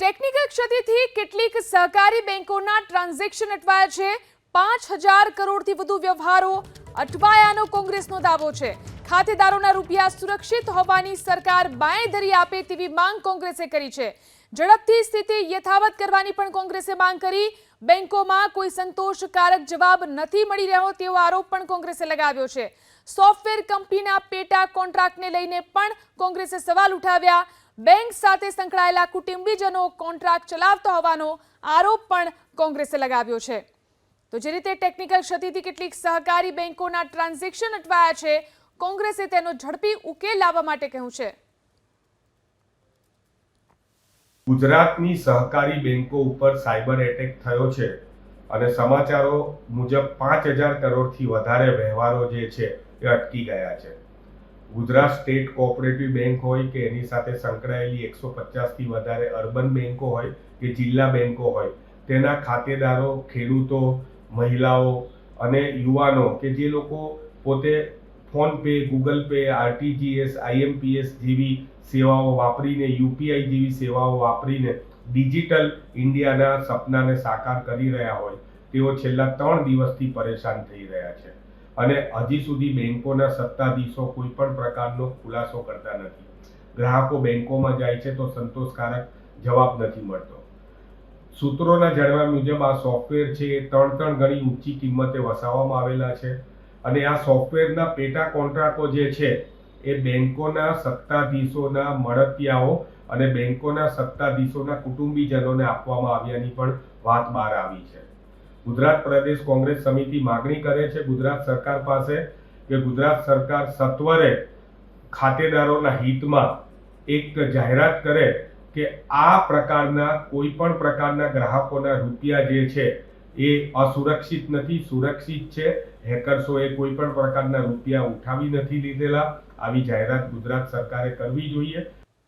Technical ક્ષતિથી કેટલીક સહકારી બેંકોના ટ્રાન્ઝેક્શન અટવાયા છે. પાંચ હજાર કરોડથી વધુ વ્યવહારો અટવાયાનો કોંગ્રેસનો દાવો છે. ખાતેદારોના રૂપિયા સુરક્ષિત હોવાની સરકાર બાંયધરી આપે તેવી માંગ કોંગ્રેસે કરી છે. ઝડપથી સ્થિતિ યથાવત કરવાની પણ કોંગ્રેસે માંગ કરી. બેંકોમાં કોઈ સંતોષકારક જવાબ નથી મળી રહ્યો તેવો આરોપ પણ કોંગ્રેસે લગાવ્યો છે. સોફ્ટવેર કંપનીના પેટા કોન્ટ્રાક્ટને લઈને પણ કોંગ્રેસે સવાલ ઉઠાવ્યા. બેંક સાથે સંકળાયેલા કુટુંબીજનો કોન્ટ્રાક્ટ ચલાવતો હોવાનો આરોપ પણ કોંગ્રેસે લગાવ્યો છે. તો જે રીતે ટેકનિકલ ક્ષતિથી કેટલીક સહકારી બેંકોના ટ્રાન્ઝેક્શન અટવાયા છે, કોંગ્રેસે તેનો ઝડપી ઉકેલ લાવવા માટે કહ્યું છે. ગુજરાતની સહકારી બેંકો ઉપર સાયબર એટેક થયો છે અને સમાચારો મુજબ પાંચ હજાર કરોડથી વધારે વ્યવહારો જે છે એ અટકી ગયા છે. ગુજરાત સ્ટેટ કોઓપરેટિવ બેંક હોય કે એની સાથે સંકળાયેલી એકસો પચાસથી વધારે અર્બન બેન્કો હોય કે જિલ્લા બેન્કો હોય, તેના ખાતેદારો, ખેડૂતો, મહિલાઓ અને યુવાનો કે જે લોકો પોતે PhonePe, Google Pay, RTGS, IMPS જેવી સેવાઓ વાપરીને, યુપીઆઈ જેવી સેવાઓ વાપરીને ડિજિટલ ઇન્ડિયાના સપનાને સાકાર કરી રહ્યા હોય, તેઓ છેલ્લા ત્રણ દિવસથી પરેશાન થઈ રહ્યા છે. અને હજી સુધી બેન્કોના સત્તાધીશો કોઈ પણ પ્રકારનો ખુલાસો કરતા નથી. ગ્રાહકો બેન્કોમાં જાય છે તો સંતોષકારક જવાબ નથી મળતો. સૂત્રોના જણાવ્યા મુજબ આ સોફ્ટવેર છે એ ત્રણ ત્રણ ગણી ઊંચી કિંમતે વસાવવામાં આવેલા છે અને આ સોફ્ટવેરના પેટા કોન્ટ્રાક્ટો જે છે એ બેન્કોના સત્તાધીશોના મળતિયાઓ અને બેન્કોના સત્તાધીશોના કુટુંબીજનોને આપવામાં આવ્યાની પણ વાત બહાર આવી છે. ગુજરાત પ્રદેશ કોંગ્રેસ સમિતિ માગણી કરે છે ગુજરાત સરકાર પાસે કે ગુજરાત સરકાર સત્વરે ખાતેદારોના હિતમાં એક જાહેરાત કરે કે આ પ્રકારના કોઈ પણ પ્રકારના ગ્રાહકોના રૂપિયા જે છે એ અસુરક્ષિત નથી, સુરક્ષિત છે. હેકર્સોએ કોઈ પણ પ્રકારના રૂપિયા ઉઠાવી નથી લીધેલા. આવી જાહેરાત ગુજરાત સરકારે કરવી જોઈએ.